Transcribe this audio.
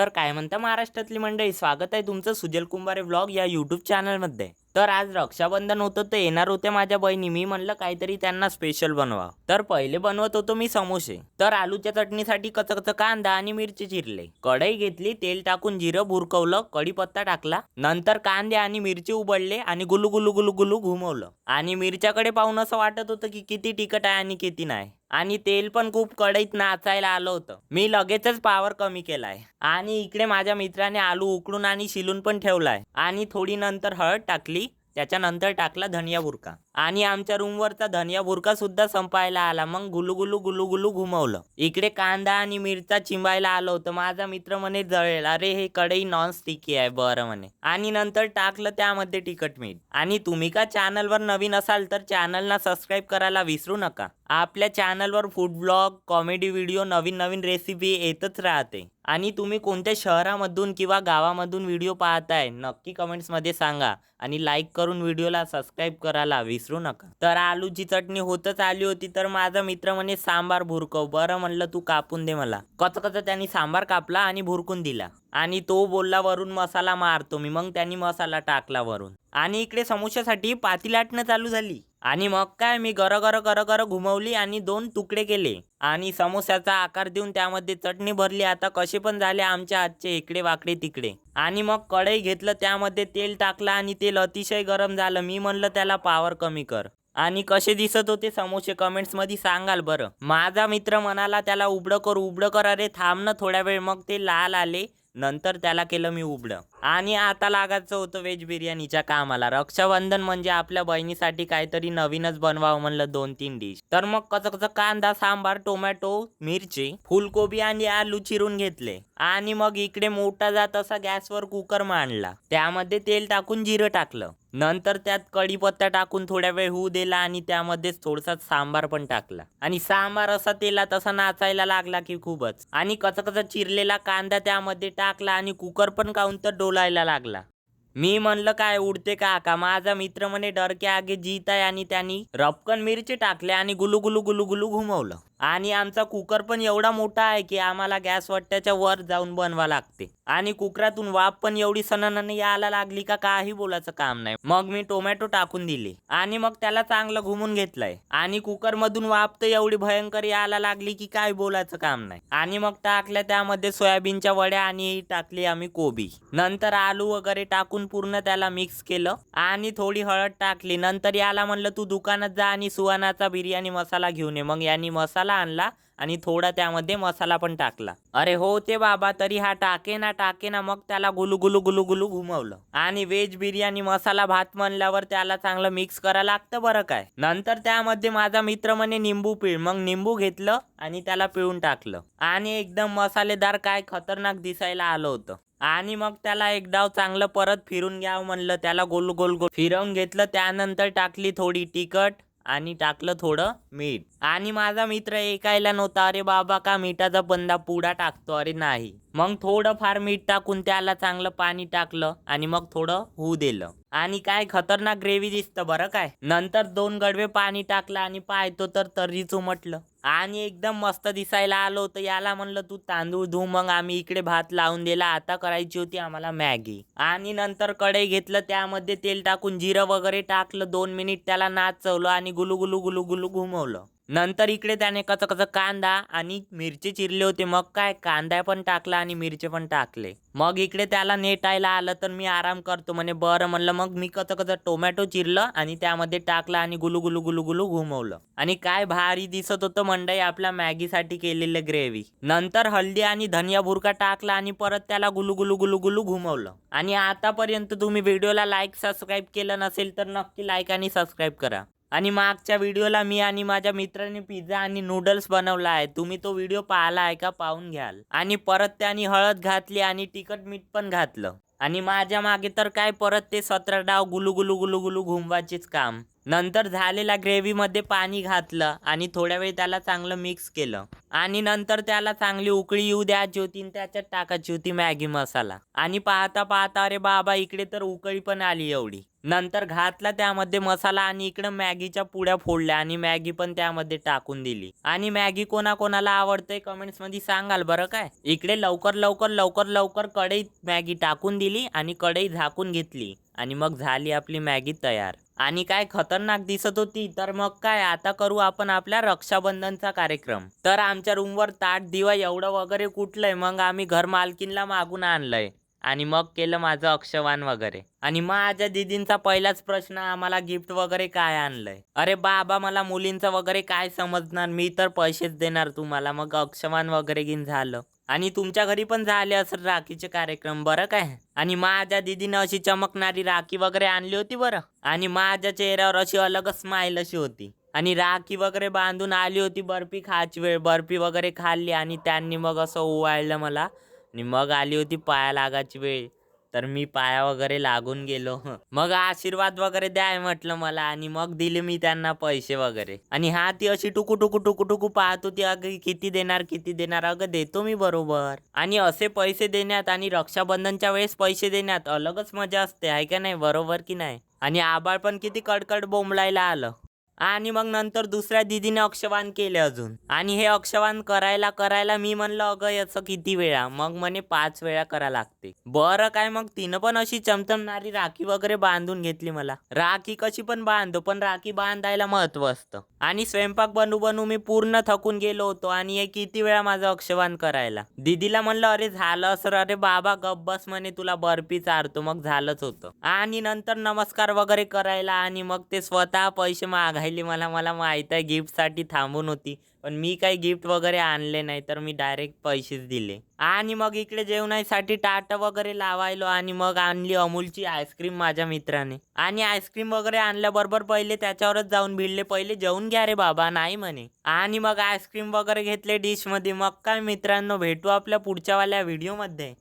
तर काय म्हणता महाराष्ट्रातली मंडळी स्वागत आहे तुमचं सुजल कुंभारे व्लॉग या यूट्यूब चॅनलमध्ये तर आज रक्षाबंधन होतं तर येणार होत्या माझ्या बहिणी. मी म्हणलं काहीतरी त्यांना स्पेशल बनवा. तर पहिले बनवत होतो मी समोसे. तर आलूच्या चटणीसाठी कचकच कांदा आणि मिरची चिरले. कढई घेतली तेल टाकून जिरं भुरकवलं कढीपत्ता टाकला. नंतर कांदे आणि मिरची उबडले आणि गुलू गुलू गुलू गुलू घुमवलं. आणि मिरच्याकडे पाहून असं वाटत होतं की किती तिखट आहे आणि किती नाही. आणि तेल पण खूप कढईत नाचायला आलं होतं. मी लगेचच पावर कमी केलाय. आणि इकडे माझ्या मित्राने आलू उकडून आणि शिलून पण ठेवलाय. आणि थोडी नंतर हळद टाकली. त्याच्यानंतर टाकला धनिया बुरका. आणि आमच्या रूमवरचा धनिया बुरका सुद्धा संपायला आला. मग गुलुगुलू गुलुगुलू घुमवलं. इकडे कांदा आणि मिरचा चिंबायला आलं होतं. माझा मित्र म्हणे जळेल. अरे हे कढई नॉन स्टिकी आहे. बरं म्हणे. आणि नंतर टाकलं त्यामध्ये तिखट मीठ. आणि तुम्ही का चॅनलवर नवीन असाल तर चॅनलला सबस्क्राईब करायला विसरू नका. आपल्या चॅनलवर फूड ब्लॉग कॉमेडी व्हिडिओ नवीन नवीन रेसिपी येतच राहते. आणि तुम्ही कोणत्या शहरामधून किंवा गावामधून व्हिडिओ पाहताय नक्की कमेंट्समध्ये सांगा आणि लाईक करून व्हिडिओला सबस्क्राईब करायला विसरू नका. तर आलूची चटणी होतच आली होती तर माझा मित्र म्हणे सांबार भुरकव. बरं म्हणलं तू कापून दे मला. कचकच त्यांनी सांबार कापला आणि भुरकून दिला आणि तो बोलला वरून मसाला मारतो मी. मग त्यांनी मसाला टाकला वरून आणि इकडे समोश्यासाठी पातीलाटणं चालू झाली. आणि मग काय मी गर गर गर गर घुमवली आणि दोन तुकडे केले. आणि समोस्याचा आकार देऊन त्यामध्ये चटणी भरली. आता कसे पण झाले आमच्या आजचे इकडे वाकडे तिकडे. आणि मग कढई घेतलं त्यामध्ये तेल टाकलं आणि तेल अतिशय गरम झालं. मी म्हणलं त्याला पावर कमी कर. आणि कसे दिसत होते समोसे कमेंट्समध्ये सांगाल बरं. माझा मित्र म्हणाला त्याला उबडं कर उबडं कर अरे थांब ना थोड्या वेळ. मग ते लाल आले. नंतर त्याला केलं मी उबडं. आणि आता लागायचं होतं व्हेज बिर्याणीच्या कामाला. रक्षाबंधन म्हणजे आपल्या बहिणीसाठी काहीतरी नवीनच बनवावं म्हणलं दोन तीन डिश तर मग कसं कसं कांदा सांबार टोमॅटो मिरची फुलकोबी आणि आलू चिरून घेतले. आणि मग इकडे मोठा जात असा गॅसवर कुकर मांडला. त्यामध्ये तेल टाकून जिरं टाकलं. नंतर त्यात कढीपत्ता टाकून थोड्या वेळ होऊ दिला आणि त्यामध्येच थोडासा सांबार पण टाकला. आणि सांबार असा तेला तसा नाचायला लागला की खूपच. आणि कसं कसं चिरलेला कांदा त्यामध्ये टाकला आणि कुकर पण काउंटर बोलायला लागला. मी म्हणलं काय उडते का? का माझा मित्र म्हणे डरके आगे जीत आहे आणि त्यांनी रपकन मिरची टाकले आणि गुलू गुलू गुलू गुलू घुमवलं. आणि आमचा कुकर पण एवढा मोठा आहे की आम्हाला गॅस वट्ट्याच्या वर जाऊन बनवा लागते. आणि कुकरातून वाफ पण एवढी सणाने यायला लागली का काही बोलायचं काम नाही. मग मी टोमॅटो टाकून दिले. आणि मग त्याला चांगलं घुमून घेतलंय. आणि कुकर मधून वाफ तर एवढी भयंकर यायला लागली की काय बोलायचं काम नाही. आणि मग टाकल्या त्यामध्ये सोयाबीनच्या वड्या आणि टाकली आम्ही कोबी. नंतर आलू वगैरे टाकून पूर्ण त्याला मिक्स केलं. आणि थोडी हळद टाकली. नंतर याला म्हणलं तू दुकानात जा आणि सुहानाचा बिर्याणी मसाला घेऊन ये. मग यांनी मसाला आणला आणि थोडा त्यामध्ये मसाला पण टाकला. अरे हो ते बाबा तरी हा टाके ना टाके ना मग त्याला गुलू गुलू गुलू गुलू घुमवलं. आणि व्हेज बिर्याणी मसाला भात म्हणल्यावर त्याला चांगलं मिक्स करा लागतं बरं काय. नंतर त्यामध्ये माझा मित्र म्हणे निंबू पिळ. मग निंबू घेतलं आणि त्याला पिळून टाकलं. आणि एकदम मसालेदार काय खतरनाक दिसायला आलं होतं. आणि मग त्याला एक डाव चांगलं परत फिरून घ्यावं म्हणलं. त्याला गोल गोल गोल फिरवून घेतलं. त्यानंतर टाकली थोडी तिखट आणि टाकलं थोडं मीठ. आणि माझा मित्र ऐकायला नव्हता अरे बाबा का मिठाचा बंदा पुडा टाकतो? अरे नाही. मग थोडं फार मीठ टाकून त्याला चांगलं पाणी टाकलं आणि मग थोडं होऊ दिलं. आणि काय खतरनाक ग्रेव्ही दिसतं बरं काय? नंतर दोन गडवे पाणी टाकलं आणि पाहतो तर तर्रीच उमटलं. आणि एकदम मस्त दिसायला आलो होतं. याला म्हणलं तू तांदूळ धू मग आम्ही इकडे भात लावून दिला. आता करायची होती आम्हाला मॅगी. आणि नंतर कढई घेतलं. त्यामध्ये तेल टाकून जिरं वगैरे टाकलं. दोन मिनिट त्याला नाचवलं आणि गुलू गुलू गुलू गुलू घुमवलं. नंतर इकडे त्याने कसं कसं कांदा आणि मिरची चिरले होते. मग काय? कांदा पण टाकला आणि मिरची पण टाकले. मग इकडे त्याला नेटायला आलं तर मी आराम करतो. म्हणे बरं म्हणलं. मग मी कसं कसं टोमॅटो चिरलं आणि त्यामध्ये टाकलं आणि गुलू गुलू गुलू गुलू घुमवलं. आणि काय भारी दिसत होतं मंडई आपल्या मॅगीसाठी केलेलं ग्रेव्ही. नंतर हल्दी आणि धनिया भुरका टाकला आणि परत त्याला गुलू गुलू गुलू गुलू घुमवलं. आणि आतापर्यंत तुम्ही व्हिडिओला लाईक सबस्क्राईब केलं नसेल तर नक्की लाईक आणि सबस्क्राईब करा. आणि मागच्या व्हिडिओला मी आणि माझ्या मित्राने पिझ्झा आणि नूडल्स बनवला आहे. तुम्ही तो व्हिडिओ पाहिला आहे का? पाहून घ्याल. आणि परत त्याने हळद घातली आणि तिखट मीठ पण घातलं. आणि माझ्या मागे तर काय? परत ते सतरा डाव गुलू गुलू गुलू गुलू घुमवायचेच काम. नंतर झालेल्या ग्रेव्हीमध्ये पाणी घातलं आणि थोड्या वेळ त्याला चांगलं मिक्स केलं. आणि नंतर त्याला चांगली उकळी येऊ द्यायची होती आणि त्याच्यात टाकायची होती मॅगी मसाला. आणि पाहता पाहता अरे बाबा इकडे तर उकळी पण आली एवढी. नंतर घातला त्यामध्ये मसाला आणि इकडं मॅगीच्या पुड्या फोडल्या आणि मॅगी पण त्यामध्ये टाकून दिली. आणि मॅगी कोणाकोणाला आवडते कमेंट्समध्ये सांगाल बरं काय? इकडे लवकर लवकर लवकर लवकर कढईत मॅगी टाकून दिली आणि कढई झाकून घेतली. आणि मग झाली आपली मॅगी तयार. आणि काय खतरनाक दिसत होती तर मग काय? आता करू आपण आपल्या रक्षाबंधनचा कार्यक्रम. तर आमच्या रूमवर ताट दिवा एवढं वगैरे कुठलंय? मग आम्ही घर मालकीनला मागून आणलंय. आणि मग केलं माझं अक्षवान वगैरे. आणि माझ्या दीदींचा पहिलाच प्रश्न आम्हाला गिफ्ट वगैरे काय आणलंय? अरे बाबा मला मुलींचं वगैरे काय समजणार? मी तर पैसेच देणार तुम्हाला. मग अक्षवान वगैरे घेऊन झालं. आणि तुमच्या घरी पण झाले असं राखीचे कार्यक्रम बरं काय? आणि माझ्या दीदीनं अशी चमकणारी राखी वगैरे आणली होती बरं? आणि माझ्या चेहऱ्यावर अशी अलगच स्माईल अशी होती. आणि राखी वगैरे बांधून आली होती बर्फी खायची वेळ बर्फी वगैरे खाल्ली आणि त्यांनी मग असं ओवाळलं मला. आणि मग आली होती पाया लागायची वेळ. तर मी पाया वगैरे लागून गेलो. मग आशीर्वाद वगैरे द्याय म्हटलं मला आणि मग दिले मी त्यांना पैसे वगैरे. आणि हा ती अशी टुकू टुकू टुकू टुकू पाहतो ती अगं किती देणार किती देणार? अगं देतो मी बरोबर. आणि असे पैसे देण्यात आणि रक्षाबंधनच्या वेळेस पैसे देण्यात अलगच मजा असते आहे का नाही? बरोबर की नाही? आणि आबाळ पण किती कडकड बोंबलायला आलं. आणि मग नंतर दुसऱ्या दिदीने अक्षवान केले अजून. आणि हे अक्षवान करायला करायला मी म्हणलं अगं याचं किती वेळा? मग म्हणे पाच वेळा करा लागते. बरं काय मग तिनं पण अशी चमचमणारी राखी वगैरे बांधून घेतली मला. राखी कशी पण बांधतो पण राखी बांधायला महत्त्व असतं. आणि स्वयंपाक बनू बनू मी पूर्ण थकून गेलो होतो आणि हे किती वेळा माझं अक्षवान करायला. दीदीला म्हणलं अरे झालं असं अरे बाबा गब्बस म्हणे तुला बर्फी चारतो. मग झालंच होतं. आणि नंतर नमस्कार वगैरे करायला आणि मग ते स्वतः पैसे मागायले मला मला माहीत आहे गिफ्टसाठी थांबून होती. पण मी काही गिफ्ट वगैरे आणले नाही तर मी डायरेक्ट पैसेच दिले. आणि मग इकडे जेवणासाठी टाट वगैरे लावायलो आणि मग आणली अमूलची आईस्क्रीम माझ्या मित्राने. आणि आईस्क्रीम वगैरे आणल्याबरोबर पहिले त्याच्यावरच जाऊन भिडले. पहिले जेवून घ्या रे बाबा नाही म्हणे. आणि मग आईस्क्रीम वगैरे घेतले डिशमध्ये. मग काय मित्रांनो भेटू आपल्या पुढच्यावाल्या व्हिडिओमध्ये